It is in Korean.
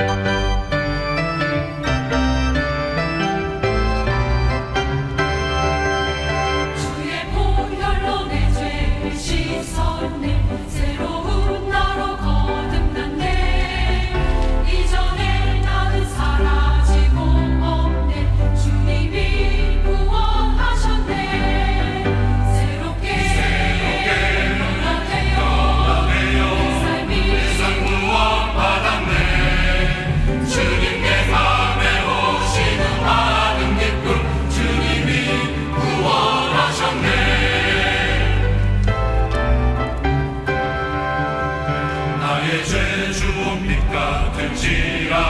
주의 보혈로 내 죄를 씻었네 죄 주옵니까? 등지라.